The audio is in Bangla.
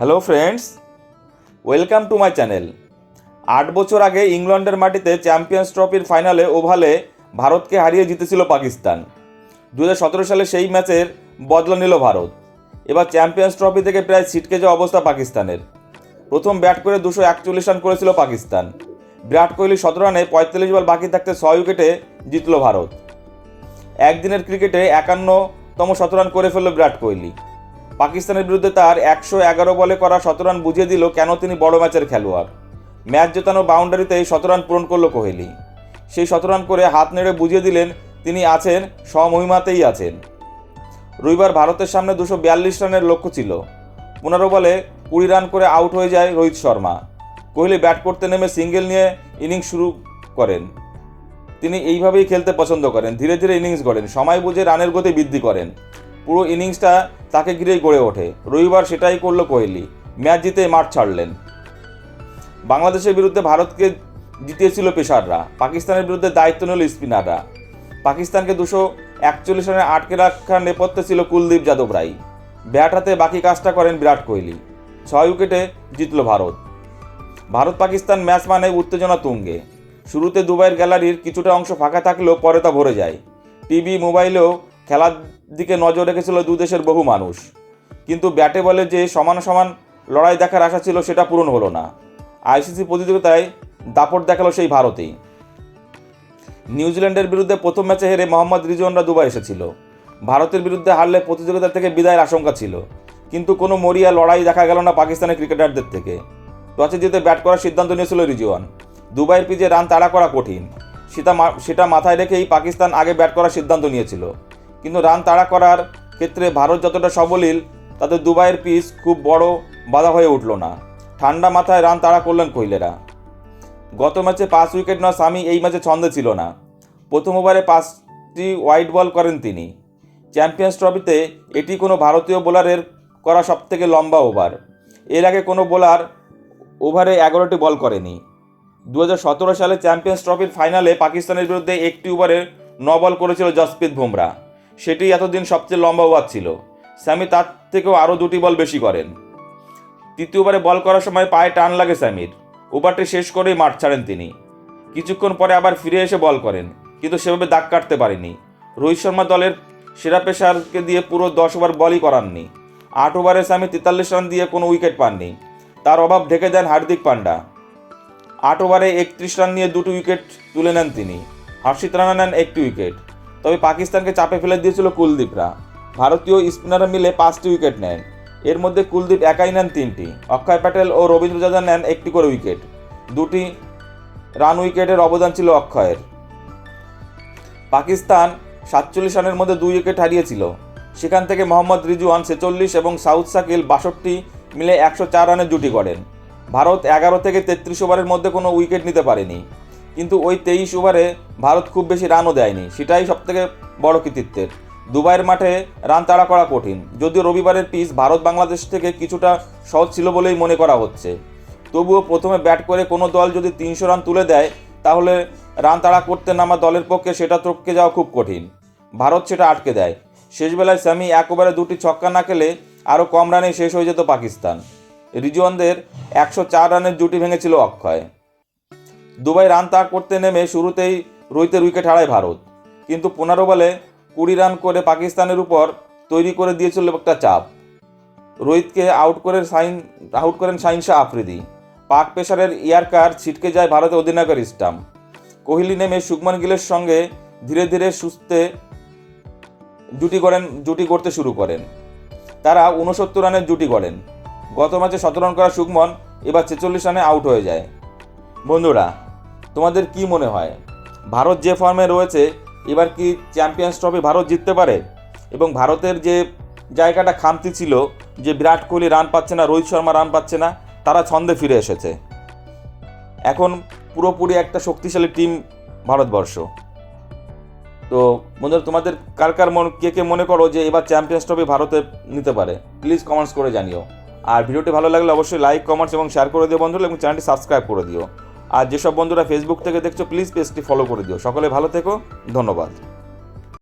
Hello friends welcome to my channel আট বছর আগে ইংল্যান্ডের মাটিতে চ্যাম্পিয়ন্স ট্রফির ফাইনালে ওভালে ভারতকে হারিয়ে জিতেছিল পাকিস্তান। দু হাজার সতেরো সালে সেই ম্যাচের বদলা নিল ভারত। এবার চ্যাম্পিয়ন্স ট্রফি থেকে প্রায় ছিটকে যাওয়া অবস্থা পাকিস্তানের। প্রথম ব্যাট করে দুশো একচল্লিশ রান করেছিল পাকিস্তান। বিরাট কোহলি সতেরো রানে পঁয়তাল্লিশ বল বাকি থাকতে ছয় উইকেটে জিতল ভারত। একদিনের ক্রিকেটে একান্নতম শতরান করে ফেলল বিরাট কোহলি। পাকিস্তানের বিরুদ্ধে তার একশো এগারো বলে করা শতরান বুঝিয়ে দিল কেন তিনি বড় ম্যাচের খেলোয়াড়। ম্যাচ জেতানো বাউন্ডারিতেই শতরান পূরণ করল কোহলি। সেই শতরান করে হাত নেড়ে বুঝিয়ে দিলেন তিনি আছেন, স্বমহিমাতেই আছেন। রবিবার ভারতের সামনে দুশো বিয়াল্লিশ রানের লক্ষ্য ছিল। পনেরো বলে কুড়ি রান করে আউট হয়ে যায় রোহিত শর্মা। কোহলি ব্যাট করতে নেমে সিঙ্গেল নিয়ে ইনিংস শুরু করেন। তিনি এইভাবেই খেলতে পছন্দ করেন, ধীরে ধীরে ইনিংস গড়েন, সময় বুঝে রানের গতি বৃদ্ধি করেন। পুরো ইনিংসটা তাকে ঘিরেই গড়ে ওঠে। রবিবার সেটাই করল কোহলি। ম্যাচ জিতে মাঠ ছাড়লেন। বাংলাদেশের বিরুদ্ধে ভারতকে জিতিয়েছিল পেশাররা পাকিস্তানের বিরুদ্ধে দায়িত্ব নিল স্পিনাররা। পাকিস্তানকে দুশো একচল্লিশ রানে আটকে রাখার নেপথ্যে ছিল কুলদীপ যাদব রাই ব্যাট হাতে বাকি কাজটা করেন বিরাট কোহলি। ছয় উইকেটে জিতল ভারত। ভারত পাকিস্তান ম্যাচ মানে উত্তেজনা তুঙ্গে। শুরুতে দুবাইয়ের গ্যালারির কিছুটা অংশ ফাঁকা থাকলেও পরে তা ভরে যায়। টিভি, মোবাইলেও খেলার দিকে নজর রেখেছিল দু দেশের বহু মানুষ। কিন্তু ব্যাটে বলে যে সমান সমান লড়াই দেখার আশা ছিল সেটা পূরণ হলো না। আইসিসি প্রতিযোগিতায় দাপট দেখাল সেই ভারতেই। নিউজিল্যান্ডের বিরুদ্ধে প্রথম ম্যাচে হেরে মোহাম্মদ রিজওয়ানরা দুবাই এসেছিল। ভারতের বিরুদ্ধে হারলে প্রতিযোগিতা থেকে বিদায়ের আশঙ্কা ছিল। কিন্তু কোনো মরিয়া লড়াই দেখা গেল না পাকিস্তানের ক্রিকেটারদের থেকে। টসে জিতে ব্যাট করার সিদ্ধান্ত নিয়েছিল রিজওয়ান। দুবাইয়ের পিচে রান তাড়া করা কঠিন। সেটা সেটা মাথায় রেখেই পাকিস্তান আগে ব্যাট করার সিদ্ধান্ত নিয়েছিল। কিন্তু রান তাড়া করার ক্ষেত্রে ভারত যতটা সবলীল, তাতে দুবাইয়ের পিচ খুব বড় বাধা হয়ে উঠল না। ঠান্ডা মাথায় রান তাড়া করলেন কোহলিরা। গত ম্যাচে পাঁচ উইকেট নেওয়া সামি এই ম্যাচে ছন্দে ছিল না। প্রথম ওভারে পাঁচটি ওয়াইড বল করেন তিনি। চ্যাম্পিয়ন্স ট্রফিতে এটি কোনো ভারতীয় বোলারের করা সবথেকে লম্বা ওভার। এর আগে কোনো বোলার ওভারে এগারোটি বল করেনি। দু হাজার সতেরো সালে চ্যাম্পিয়ন্স ট্রফির ফাইনালে পাকিস্তানের বিরুদ্ধে একটি ওভারে ন বল করেছিল জসপ্রীত বুমরা। সেটি এতদিন সবচেয়ে লম্বা ওভার ছিল। স্যামি তার থেকেও আরও দুটি বল বেশি করেন। তৃতীয়বারে বল করার সময় পায়ে টান লাগে স্যামির। ওভারটি শেষ করেই মাঠ ছাড়েন তিনি। কিছুক্ষণ পরে আবার ফিরে এসে বল করেন, কিন্তু সেভাবে দাগ কাটতে পারেনি। রোহিত শর্মা দলের সেরা পেশারকে দিয়ে পুরো দশ ওভার বলই করাননি। আট ওভারে স্যামি তেতাল্লিশ রান দিয়ে কোনো উইকেট পাননি। তার অভাব ঢেকে দেন হার্দিক পান্ডা। আট ওভারে একত্রিশ রান নিয়ে দুটি উইকেট তুলে নেন তিনি। হর্ষিত রানা নেন একটি উইকেট। তবে পাকিস্তানকে চাপে ফেলে দিয়েছিল কুলদীপরা। ভারতীয় স্পিনাররা মিলে পাঁচটি উইকেট নেন। এর মধ্যে কুলদীপ একাই নেন তিনটি। অক্ষয় প্যাটেল ও রবীন্দ্র জাদেজা নেন একটি করে উইকেট। দুটি রান উইকেটের অবদান ছিল অক্ষয়ের। পাকিস্তান সাতচল্লিশ রানের মধ্যে দুই উইকেট হারিয়েছিল। সেখান থেকে মোহাম্মদ রিজওয়ান ছেচল্লিশ এবং সাউথ সাকিল বাষট্টি মিলে একশো চার রানের জুটি করেন ভারত এগারো থেকে তেত্রিশ ওভারের মধ্যে কোনো উইকেট নিতে পারেনি। কিন্তু ওই তেইশ ওভারে ভারত খুব বেশি রানও দেয়নি। সেটাই সবথেকে বড় কৃতিত্বের। দুবাইয়ের মাঠে রান তাড়া করা কঠিন। যদিও রবিবারের পিচ ভারত বাংলাদেশ থেকে কিছুটা সহজ ছিল বলেই মনে করা হচ্ছে। তবুও প্রথমে ব্যাট করে কোনো দল যদি তিনশো রান তুলে দেয়, তাহলে রান তাড়া করতে নামা দলের পক্ষে সেটা টপকে যাওয়া খুব কঠিন। ভারত সেটা আটকে দেয়। শেষবেলায় স্যামি এক ওভারে দুটি ছক্কা না খেলে আরও কম রানে শেষ হয়ে যেত পাকিস্তান। রিজওয়ানদের একশো চার রানের জুটি ভেঙেছিল অক্ষয়। দুবাই রান তাড় করতে নেমে শুরুতেই রোহিতের উইকেট হারায় ভারত। কিন্তু পনেরো বলে কুড়ি রান করে পাকিস্তানের উপর তৈরি করে দিয়েছিল একটা চাপ। রোহিতকে আউট করে সাইন আউট করেন শাহিন শাহ আফ্রিদি। পাক পেসারের ইয়ারকার ছিটকে যায় ভারতের অধিনায়কের স্টাম্প। কোহলি নেমে শুভমান গিলের সঙ্গে ধীরে ধীরে সুস্থে জুটি করেন জুটি করতে শুরু করেন। তারা উনসত্তর রানের জুটি করেন গত ম্যাচে সতেরো রান করা সুগমন এবার ছেচল্লিশ রানে আউট হয়ে যায়। বন্ধুরা তোমাদের কি মনে হয়? ভারত যে ফর্মে রয়েছে, এবার কি চ্যাম্পিয়ন্স ট্রফি ভারত জিততে পারে? এবং ভারতের যে জায়গাটা খামতি ছিল, যে বিরাট কোহলি রান পাচ্ছে না, রোহিত শর্মা রান পাচ্ছে না, তারা ছন্দে ফিরে এসেছে। এখন পুরোপুরি একটা শক্তিশালী টিম ভারতবর্ষ। তো বন্ধুরা, তোমাদের কার কার মন, কে কে মনে করো যে এবার চ্যাম্পিয়ন্স ট্রফি ভারতে নিতে পারে? প্লিজ কমেন্টস করে জানিও। আর ভিডিওটি ভালো লাগলে অবশ্যই লাইক কমেন্টস এবং শেয়ার করে দিও বন্ধুরা, এবং চ্যানেলটি সাবস্ক্রাইব করে দিও। আর যেসব বন্ধুরা ফেসবুক থেকে দেখছ প্লিজ পেজটি ফলো করে দিও। সকলে ভালো থেকো, ধন্যবাদ।